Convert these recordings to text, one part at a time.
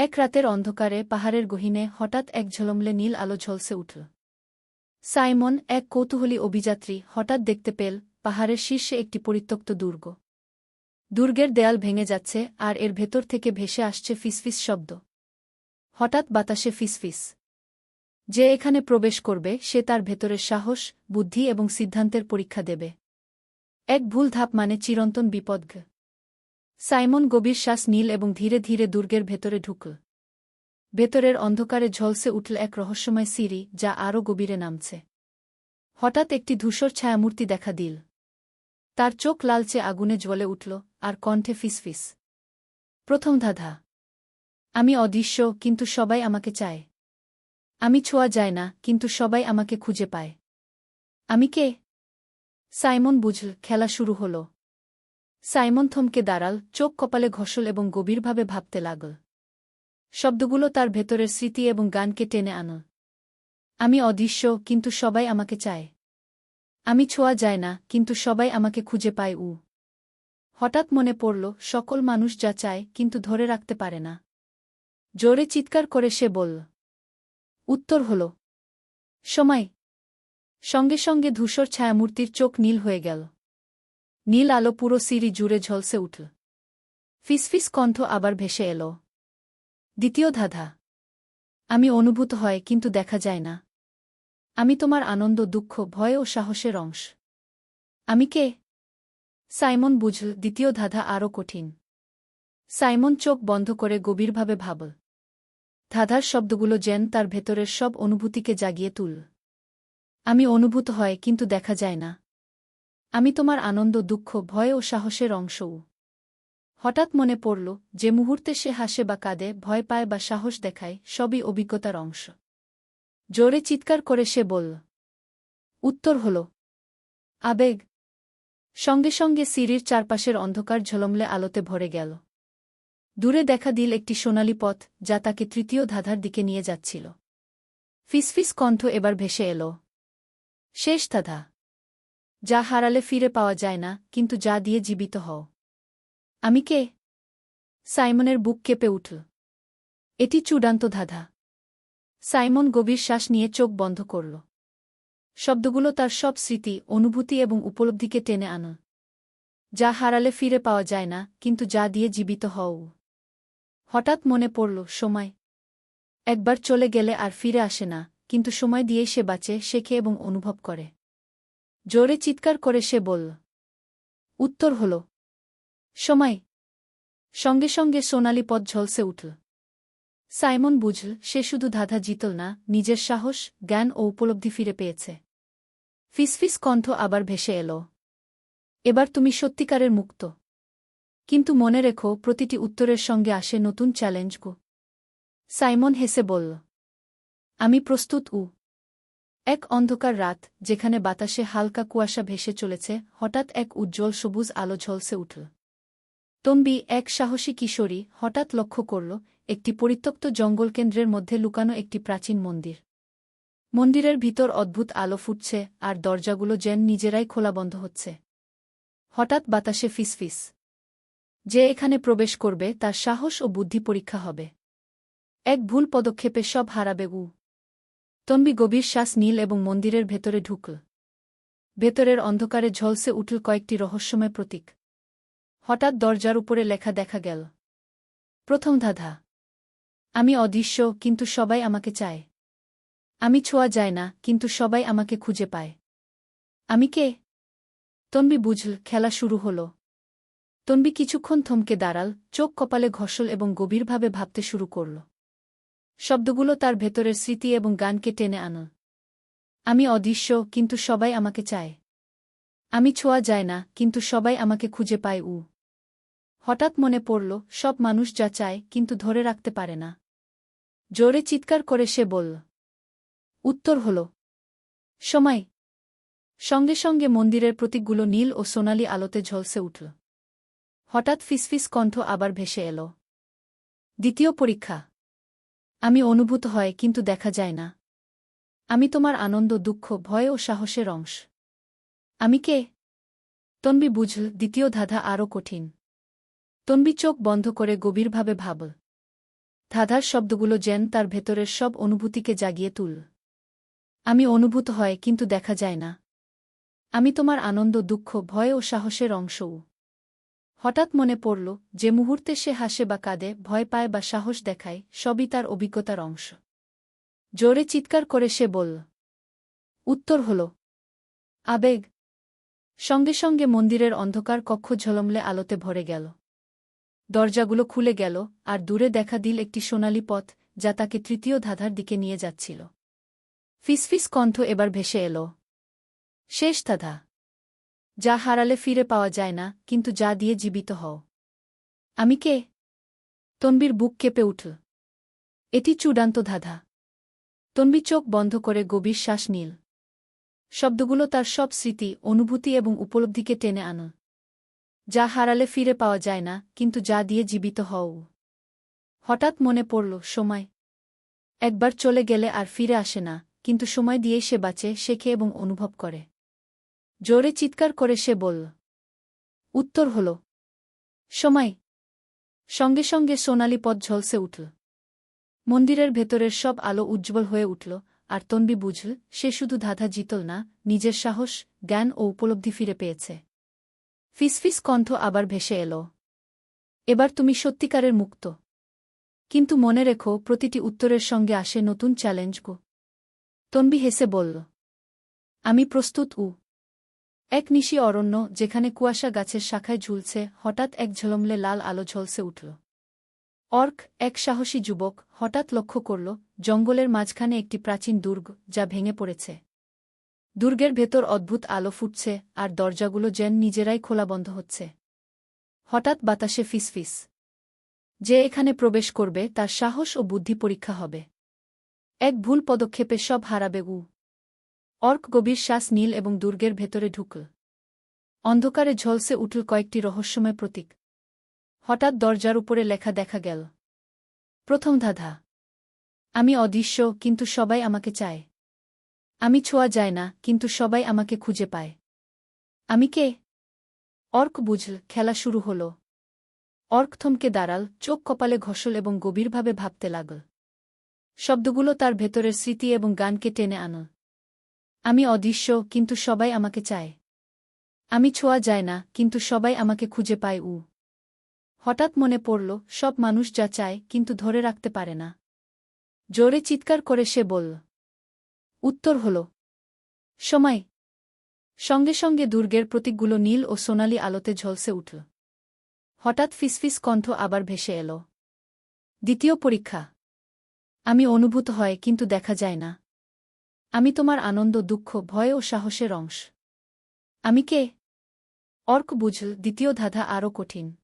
এক রাতের অন্ধকারে পাহাড়ের গহিনে হঠাৎ এক ঝলমলে নীল আলো ঝলসে উঠল। সাইমন, এক কৌতূহলী অভিযাত্রী, হঠাৎ দেখতে পেল পাহাড়ের শীর্ষে একটি পরিত্যক্ত দুর্গ। দুর্গের দেয়াল ভেঙে যাচ্ছে আর এর ভেতর থেকে ভেসে আসছে ফিসফিস শব্দ। হঠাৎ বাতাসে ফিসফিস। যে এখানে প্রবেশ করবে, সে তার ভেতরের সাহস, বুদ্ধি এবং সিদ্ধান্তের পরীক্ষা দেবে। এক ভুল ধাপ মানে চিরন্তন বিপদ্গ সাইমন গভীর শ্বাস নীল এবং ধীরে ধীরে দুর্গের ভেতরে ঢুকল। ভেতরের অন্ধকারে ঝলসে উঠল এক রহস্যময় সিঁড়ি, যা আরও গভীরে নামছে। হঠাৎ একটি ধূসর ছায়ামূর্তি দেখা দিল। তার চোখ লালচে আগুনে জ্বলে উঠল আর কণ্ঠে ফিসফিস প্রথম ধাধা। আমি অদৃশ্য, কিন্তু সবাই আমাকে চায়। আমি ছোঁয়া যায় না, কিন্তু সবাই আমাকে খুঁজে পায়। আমি কে? সাইমন বুঝল, খেলা শুরু হল। সাইমন থমকে দাঁড়াল, চোখ কপালে ঘষল এবং গভীরভাবে ভাবতে লাগল। শব্দগুলো তার ভেতরের স্মৃতি এবং গানকে টেনে আনল। আমি অদৃশ্য, কিন্তু সবাই আমাকে চায়। আমি ছোঁয়া যায় না, কিন্তু সবাই আমাকে খুঁজে পায়, উ। হঠাৎ মনে পড়ল, সকল মানুষ যা চায়, কিন্তু ধরে রাখতে পারে না। জোরে চিৎকার করে সে বলল, উত্তর হল, সময়। সঙ্গে সঙ্গে ধূসর ছায়ামূর্তির চোখ নীল হয়ে গেল। নীল আলো পুরো সিঁড়ি জুড়ে ঝলসে উঠল। ফিসফিস কণ্ঠ আবার ভেসে এল। দ্বিতীয় ধাঁধা। আমি অনুভূত হয়, কিন্তু দেখা যায় না। আমি তোমার আনন্দ, দুঃখ, ভয় ও সাহসের অংশ। আমি কে? সাইমন বুঝল, দ্বিতীয় ধাঁধা আরও কঠিন। সাইমন চোখ বন্ধ করে গভীরভাবে ভাবল। ধাঁধার শব্দগুলো যেন তার ভেতরের সব অনুভূতিকে জাগিয়ে তুল আমি অনুভূত হয়, কিন্তু দেখা যায় না। আমি তোমার আনন্দ, দুঃখ, ভয় ও সাহসের অংশও। হঠাৎ মনে পড়ল, যে মুহূর্তে সে হাসে বা কাঁদে, ভয় পায় বা সাহস দেখায়, সবই অভিজ্ঞতার অংশ। জোরে চিৎকার করে সে বলল, উত্তর হল, আবেগ। সঙ্গে সঙ্গে সিঁড়ির চারপাশের অন্ধকার ঝলমলে আলোতে ভরে গেল। দূরে দেখা দিল একটি সোনালি পথ, যা তাকে তৃতীয় ধাঁধার দিকে নিয়ে যাচ্ছিল। ফিসফিস কণ্ঠ এবার ভেসে এল, শেষ ধাঁধা। যা হারালে ফিরে পাওয়া যায় না, কিন্তু যা দিয়ে জীবিত হও। আমি কে? সাইমনের বুক কেঁপে উঠল এটি চূড়ান্ত ধাঁধা। সাইমন গভীর শ্বাস নিয়ে চোখ বন্ধ করল। শব্দগুলো তার সব স্মৃতি, অনুভূতি এবং উপলব্ধিকে টেনে আন। যা হারালে ফিরে পাওয়া যায় না, কিন্তু যা দিয়ে জীবিত হও। হঠাৎ মনে পড়ল, সময়। একবার চলে গেলে আর ফিরে আসে না, কিন্তু সময় দিয়েই সে বাঁচে শেখে এবং অনুভব করে। জোরে চিৎকার করে সে বলল। উত্তর হল, সময়। সঙ্গে সঙ্গে সোনালি পথ ঝলসে উঠল। সাইমন বুঝল, সে শুধু ধাঁধা জিতল না, নিজের সাহস, জ্ঞান ও উপলব্ধি ফিরে পেয়েছে। ফিসফিস কণ্ঠ আবার ভেসে এল, এবার তুমি সত্যিকারের মুক্ত। কিন্তু মনে রেখো, প্রতিটি উত্তরের সঙ্গে আসে নতুন চ্যালেঞ্জ গো। সাইমন হেসে বলল, আমি প্রস্তুত, উ। এক অন্ধকার রাত, যেখানে বাতাসে হালকা কুয়াশা ভেসে চলেছে, হঠাৎ এক উজ্জ্বল সবুজ আলো ঝলসে উঠল। তম্বি, এক সাহসী কিশোরী, হঠাৎ লক্ষ্য করল, একটি পরিত্যক্ত জঙ্গলকেন্দ্রের মধ্যে লুকানো একটি প্রাচীন মন্দির। মন্দিরের ভিতর অদ্ভুত আলো ফুটছে, আর দরজাগুলো যেন নিজেরাই খোলা বন্ধ হচ্ছে। হঠাৎ বাতাসে ফিসফিস। যে এখানে প্রবেশ করবে, তার সাহস ও বুদ্ধি পরীক্ষা হবে। এক ভুল পদক্ষেপে সব হারাবে উ তন্বী গভীর শ্বাস নীল এবং মন্দিরের ভেতরে ঢুকল ভেতরের অন্ধকারে ঝলসে উঠল কয়েকটি রহস্যময় প্রতীক। হঠাৎ দরজার উপরে লেখা দেখা গেল। প্রথম ধাধা। আমি অদৃশ্য, কিন্তু সবাই আমাকে চায়। আমি ছোঁয়া যায় না, কিন্তু সবাই আমাকে খুঁজে পায়। আমি কে? তন্বী বুঝল, খেলা শুরু হল। তন্বী কিছুক্ষণ থমকে দাঁড়াল, চোখ কপালে ঘষল এবং গভীরভাবে ভাবতে শুরু করল। শব্দগুলো তার ভেতরের স্মৃতি এবং গানকে টেনে আন। আমি অদৃশ্য, কিন্তু সবাই আমাকে চায়। আমি ছোঁয়া যায় না, কিন্তু সবাই আমাকে খুঁজে পায়, উ। হঠাৎ মনে পড়ল, সব মানুষ যা চায়, কিন্তু ধরে রাখতে পারে না। জোরে চিৎকার করে সে বলল। উত্তর হল, সময়। সঙ্গে সঙ্গে মন্দিরের প্রতীকগুলো নীল ও সোনালি আলোতে ঝলসে উঠল। হঠাৎ ফিসফিস কণ্ঠ আবার ভেসে এল। দ্বিতীয় পরীক্ষা। আমি অনুভূত হয়, কিন্তু দেখা যায় না। আমি তোমার আনন্দ, দুঃখ, ভয় ও সাহসের অংশ। আমি কে? তন্বি বুঝল, দ্বিতীয় ধাঁধা আরও কঠিন। তন্বি চোখ বন্ধ করে গভীরভাবে ভাবল। ধাঁধার শব্দগুলো যেন তার ভেতরের সব অনুভূতিকে জাগিয়ে তুল। আমি অনুভূত হয়, কিন্তু দেখা যায় না। আমি তোমার আনন্দ, দুঃখ, ভয় ও সাহসের অংশও। হঠাৎ মনে পড়ল যে মুহূর্তে সে হাসে বা কাঁদে, ভয় পায় বা সাহস দেখায়, সবই তার অভিজ্ঞতার অংশ। জোরে চিৎকার করে সে বলল, উত্তর হল, আবেগ। সঙ্গে সঙ্গে মন্দিরের অন্ধকার কক্ষ ঝলমলে আলোতে ভরে গেল। দরজাগুলো খুলে গেল আর দূরে দেখা দিল একটি সোনালি পথ, যা তাকে তৃতীয় ধাঁধার দিকে নিয়ে যাচ্ছিল। ফিসফিস কণ্ঠ এবার ভেসে এল, শেষ ধাঁধা। যা হারালে ফিরে পাওয়া যায় না, কিন্তু যা দিয়ে জীবিত হও। আমি কে? তনবির বুক কেঁপে উঠল। এটি চূড়ান্ত ধাঁধা। তনবি চোখ বন্ধ করে গভীর শ্বাস নীল। শব্দগুলো তার সব স্মৃতি, অনুভূতি এবং উপলব্ধিকে টেনে আন যা হারালে ফিরে পাওয়া যায় না, কিন্তু যা দিয়ে জীবিত হও। হঠাৎ মনে পড়ল, সময়। একবার চলে গেলে আর ফিরে আসে না, কিন্তু সময় দিয়েই সে বাঁচে শেখে এবং অনুভব করে। জোরে চিৎকার করে সে বলল, উত্তর হল, সময়। সঙ্গে সঙ্গে সোনালি পথ ঝলসে উঠল। মন্দিরের ভেতরের সব আলো উজ্জ্বল হয়ে উঠল, আর তন্বি বুঝল, সে শুধু ধাঁধা জিতল না, নিজের সাহস, জ্ঞান ও উপলব্ধি ফিরে পেয়েছে। ফিসফিস কণ্ঠ আবার ভেসে এল, এবার তুমি সত্যিকারের মুক্ত। কিন্তু মনে রেখো, প্রতিটি উত্তরের সঙ্গে আসে নতুন চ্যালেঞ্জ গো। তন্বি হেসে বলল, আমি প্রস্তুত, উ। এক নিশি অরণ্য যেখানে কুয়াশা গাছের শাখায় ঝুলছে, হঠাৎ এক ঝলমলে লাল আলো ঝলসে উঠল। অর্ক, এক সাহসী যুবক, হঠাৎ লক্ষ্য করল, জঙ্গলের মাঝখানে একটি প্রাচীন দুর্গ যা ভেঙে পড়েছে। দুর্গের ভেতর অদ্ভুত আলো ফুটছে আর দরজাগুলো যেন নিজেরাই খোলা বন্ধ হচ্ছে। হঠাৎ বাতাসে ফিসফিস যে এখানে প্রবেশ করবে তার সাহস ও বুদ্ধি পরীক্ষা হবে। এক ভুল পদক্ষেপে সব হারাবে উ অর্ক গভীর শ্বাস নীল এবং দুর্গের ভেতরে ঢুকল। অন্ধকারে ঝলসে উঠল কয়েকটি রহস্যময় প্রতীক। হঠাৎ দরজার উপরে লেখা দেখা গেল। প্রথম ধাঁধা। আমি অদৃশ্য, কিন্তু সবাই আমাকে চায়। আমি ছোঁয়া যায় না, কিন্তু সবাই আমাকে খুঁজে পায়। আমি কে? অর্ক বুঝল, খেলা শুরু হল। অর্ক থমকে দাঁড়াল, চোখ কপালে ঘষল এবং গভীরভাবে ভাবতে লাগল। শব্দগুলো তার ভেতরের স্মৃতি এবং গানকে টেনে আনল। আমি অদৃশ্য, কিন্তু সবাই আমাকে চায়। আমি ছোঁয়া যায় না, কিন্তু সবাই আমাকে খুঁজে পায়, উ। হঠাৎ মনে পড়ল, সব মানুষ যা চায়, কিন্তু ধরে রাখতে পারে না। জোরে চিৎকার করে সে বলল। উত্তর হল, সময়। সঙ্গে সঙ্গে দুর্গের প্রতীকগুলো নীল ও সোনালি আলোতে ঝলসে উঠল। হঠাৎ ফিসফিস কণ্ঠ আবার ভেসে এল। দ্বিতীয় পরীক্ষা। আমি অনুভূত হয়, কিন্তু দেখা যায় না। আমি তোমার আনন্দ, দুঃখ, ভয় ও সাহসের অংশ। আমি কে? অর্ক বুঝল, দ্বিতীয় ধাঁধা আরও কঠিন।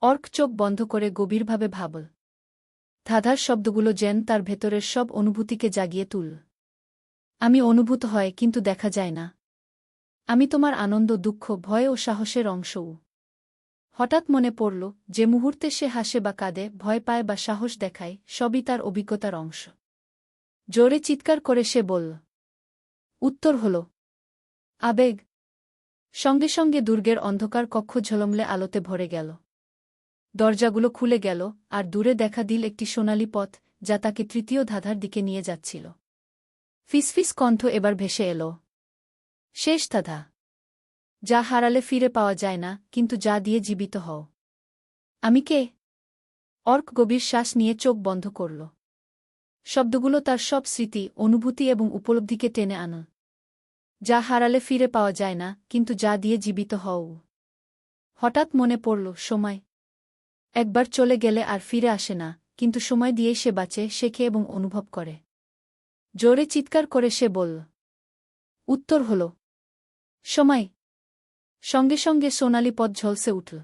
অর্ক চোখ বন্ধ করে গভীরভাবে ভাবল। ধাঁধার শব্দগুলো যেন তার ভেতরের সব অনুভূতিকে জাগিয়ে তুল। আমি অনুভূত হয়, কিন্তু দেখা যায় না। আমি তোমার আনন্দ, দুঃখ, ভয় ও সাহসের অংশও। হঠাৎ মনে পড়ল, যে মুহূর্তে সে হাসে বা কাঁদে, ভয় পায় বা সাহস দেখায়, সবই তার অভিজ্ঞতার অংশ। জোরে চিৎকার করে সে বলল, উত্তর হল, আবেগ। সঙ্গে সঙ্গে দুর্গের অন্ধকার কক্ষ ঝলমলে আলোতে ভরে গেল। দরজাগুলো খুলে গেল আর দূরে দেখা দিল একটি সোনালি পথ যা তাকে তৃতীয় ধাঁধার দিকে নিয়ে যাচ্ছিল। ফিসফিস কণ্ঠ এবার ভেসে এল, শেষ ধাঁধা। যা হারালে ফিরে পাওয়া যায় না, কিন্তু যা দিয়ে জীবিত হও। আমি কে? অর্ক গভীর শ্বাস নিয়ে চোখ বন্ধ করল। শব্দগুলো তার সব স্মৃতি, অনুভূতি এবং উপলব্ধিকে টেনে আন। যা হারালে ফিরে পাওয়া যায় না, কিন্তু যা দিয়ে জীবিত হও। হঠাৎ মনে পড়ল, সময়। একবার চলে গেলে আর ফিরে আসে না, কিন্তু সময় দিয়েই সে বাঁচে, শেখে এবং অনুভব করে। জোরে চিৎকার করে সে বলল, উত্তর হল, সময়। সঙ্গে সঙ্গে সোনালি পথ ঝলসে উঠল।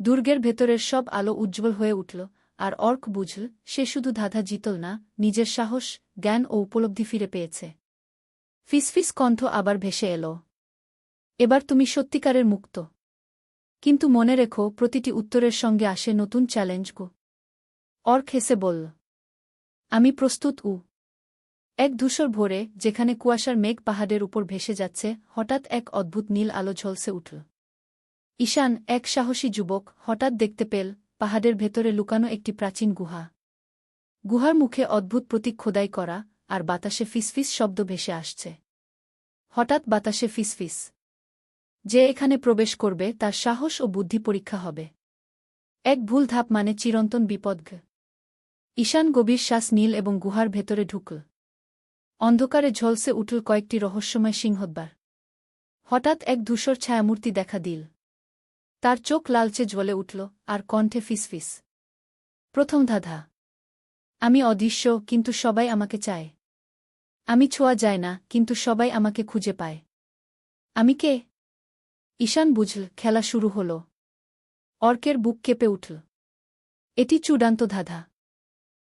দুর্গের ভেতরের সব আলো উজ্জ্বল হয়ে উঠল। আর অর্ক বুঝল সে শুধু ধাঁধা জিতল না, নিজের সাহস, জ্ঞান ও উপলব্ধি ফিরে পেয়েছে। ফিসফিস কণ্ঠ আবার ভেসে এল। এবার তুমি সত্যিকারের মুক্ত। কিন্তু মনে রেখো, প্রতিটি উত্তরের সঙ্গে আসে নতুন চ্যালেঞ্জ গো। অর্ক হেসে বলল, আমি প্রস্তুত, উ। এক ধূসর ভোরে, যেখানে কুয়াশার মেঘ পাহাড়ের উপর ভেসে যাচ্ছে, হঠাৎ এক অদ্ভুত নীল আলো ঝলসে উঠল। ঈশান, এক সাহসী যুবক, হঠাৎ দেখতে পেল পাহাড়ের ভেতরে লুকানো একটি প্রাচীন গুহা। গুহার মুখে অদ্ভুত প্রতীক খোদাই করা আর বাতাসে ফিসফিস শব্দ ভেসে আসছে। হঠাৎ বাতাসে ফিসফিস। যে এখানে প্রবেশ করবে তার সাহস ও বুদ্ধি পরীক্ষা হবে। এক ভুল ধাপ মানে চিরন্তন বিপদ ঈশান গভীর শ্বাস নীল এবং গুহার ভেতরে ঢুকল। অন্ধকারে ঝলসে উঠল কয়েকটি রহস্যময় সিংহদ্বার। হঠাৎ এক ধূসর ছায়ামূর্তি দেখা দিল। তার চোখ লালচে জ্বলে উঠল আর কণ্ঠে ফিসফিস প্রথম ধাধা। আমি অদৃশ্য, কিন্তু সবাই আমাকে চায়। আমি ছোঁয়া যায় না, কিন্তু সবাই আমাকে খুঁজে পায়। আমি কে? ঈশান বুঝল, খেলা শুরু হল। অর্কের বুক কেঁপে উঠল। এটি চূড়ান্ত ধাঁধা।